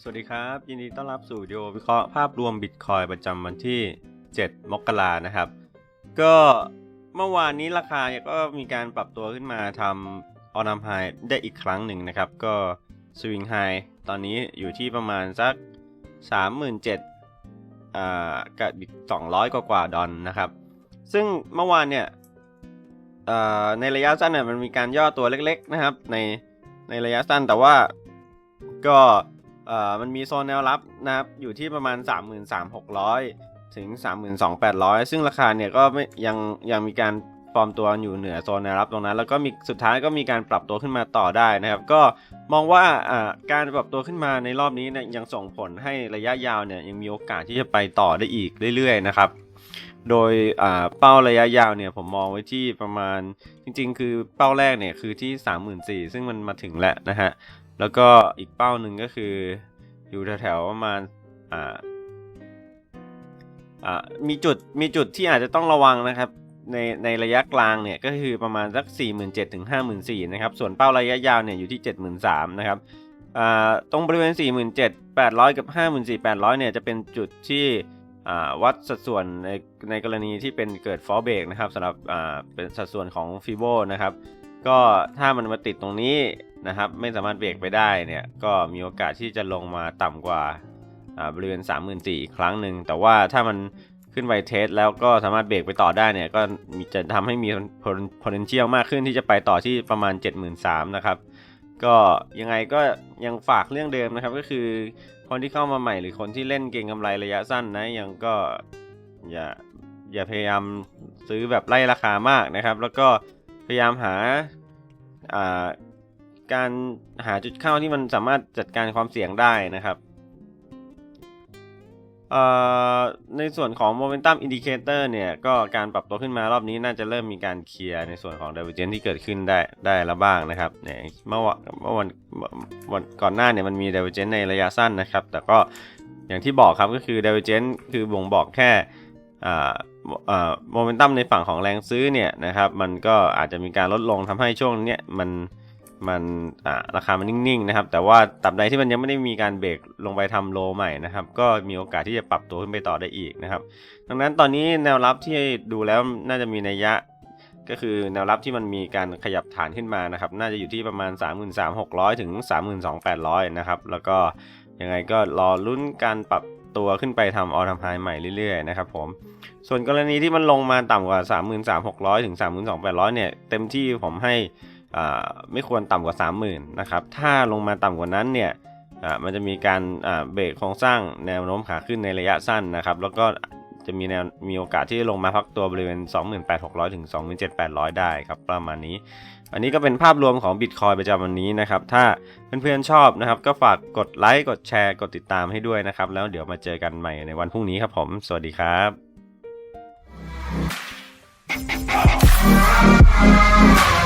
สวัสดีครับ ยินดีต้อนรับสู่วิดีโอวิเคราะห์ภาพรวมบิตคอยประจำวันที่ 7 มกรานะครับ ก็เมื่อวานนี้ราคาก็มีการปรับตัวขึ้นมาทำออนัมไฮได้อีกครั้งหนึ่งนะครับ ก็สวิงไฮตอนนี้อยู่ที่ประมาณสัก 37,000อ่ากับอีก200 กว่ากว่าดอลนะครับ ซึ่งเมื่อวานเนี่ยในระยะสั้นเนี่ยมันมีการย่อตัวเล็กๆนะครับในในระยะสั้นแต่ว่าก็ เอ่อมันมีโซนแนวรับนะครับอยู่ที่ประมาณ 33,600 ถึง 32,800 ซึ่งราคาเนี่ยก็ไม่ยังยังมีการฟอร์มตัวอยู่เหนือโซนแนวรับตรงนั้น แล้วก็มีสุดท้ายก็มีการปรับตัวขึ้นมาต่อได้นะครับ ก็มองว่าการปรับตัวขึ้นมาในรอบนี้เนี่ยยังส่งผลให้ระยะยาวเนี่ยยังมีโอกาสที่จะไปต่อได้อีกเรื่อย ๆ นะครับโดยเป้าระยะยาวเนี่ยผมมองไว้ที่ประมาณจริง ๆ คือเป้าแรกเนี่ยคือที่ 34,000 ซึ่งมันมาถึงแล้วนะฮะ แล้วก็อีกเป้าหนึ่งก็คือ อยู่แถวๆประมาณอ่าอ่ามีจุดมีจุดที่อาจจะต้องระวังนะครับ ในในระยะกลางเนี่ยก็คือประมาณสัก 47,000ถึง54,000นะครับส่วนเป้าระยะยาวเนี่ยอยู่ที่ 73,000นะครับอ่าตรงบริเวณ 47,800 กับ 54,800เนี่ยจะเป็นจุดที่อ่าวัดสัดส่วนในในกรณีที่เป็นเกิดฟอเบรกนะครับสำหรับอ่าเป็นสัดส่วนของฟีโบนะครับ ก็ถ้ามันมาติดตรงนี้ นะครับ ไม่สามารถเบรกไปได้เนี่ย ก็มีโอกาสที่จะลงมาต่ำกว่าบริเวณ 34,000อีกครั้งหนึ่ง แต่ว่าถ้ามันขึ้นไปเทสแล้วก็สามารถเบรกไปต่อได้เนี่ย ก็มีจะทำให้มี potential มากขึ้นที่จะไปต่อที่ประมาณ 73,000นะครับ ก็ยังไงก็ยังฝากเรื่องเดิมนะครับ ก็คือคนที่เข้ามาใหม่หรือคนที่เล่นเก่งกำไรระยะสั้นนะยังก็อย่าอย่าพยายามซื้อแบบไล่ราคามากนะครับ แล้วก็พยายามหา การหาจุดเข้าที่มันสามารถจัดการความเสี่ยงได้นะครับในส่วนของ Momentum Indicator เนี่ยก็การปรับตัวขึ้นมารอบนี้น่าจะเริ่มมีการเคลียร์ในส่วนของ Divergence ที่เกิดขึ้นได้ได้แล้วบ้างนะครับเนี่ยเมื่อวันเมื่อวันวันก่อนหน้าเนี่ยมันมี Divergence ในระยะสั้นนะครับ แต่ก็อย่างที่บอกครับก็คือ Divergence คือบ่งบอกแค่โมเมนตัมในฝั่งของแรงซื้อเนี่ยนะครับมันก็อาจจะมีการลดลงทำให้ช่วงเนี้ยมัน มันอ่าราคามันนิ่งๆนะครับ แต่ว่าตับใดที่มันยังไม่ได้มีการเบรกลงไปทำโลใหม่นะครับ ก็มีโอกาสที่จะปรับตัวขึ้นไปต่อได้อีกนะครับ ดังนั้นตอนนี้แนวรับที่ดูแล้วน่าจะมีนัยยะก็คือแนวรับที่มันมีการขยับฐานขึ้นมานะครับ น่าจะอยู่ที่ประมาณ 33,600 ถึง 32,800 นะครับ แล้วก็ยังไงก็รอลุ้นการปรับตัวขึ้นไปทำออทำไฮใหม่เรื่อยๆนะครับผม ส่วนกรณีที่มันลงมาต่ำกว่า 33,600 ถึง 32,800 เนี่ย เต็มที่ผมให้ ไม่ควรต่ำกว่า 30,000นะครับถ้าลงมาต่ำกว่านั้นเนี่ยมันจะมีการเบรกโครงสร้างแนวโน้มขาขึ้นในระยะสั้นนะครับแล้วก็จะมีแนวมีโอกาสที่ลงมาพักตัวบริเวณ 28,600 ถึง 27,800 ได้ครับประมาณนี้ อันนี้ก็เป็นภาพรวมของ Bitcoin ประจำวันนี้นะครับ ถ้าเพื่อนๆชอบนะครับ ก็ฝากกดไลค์ กดแชร์ กดติดตามให้ด้วยนะครับ แล้วเดี๋ยวมาเจอกันใหม่ในวันพรุ่งนี้ครับผม สวัสดีครับ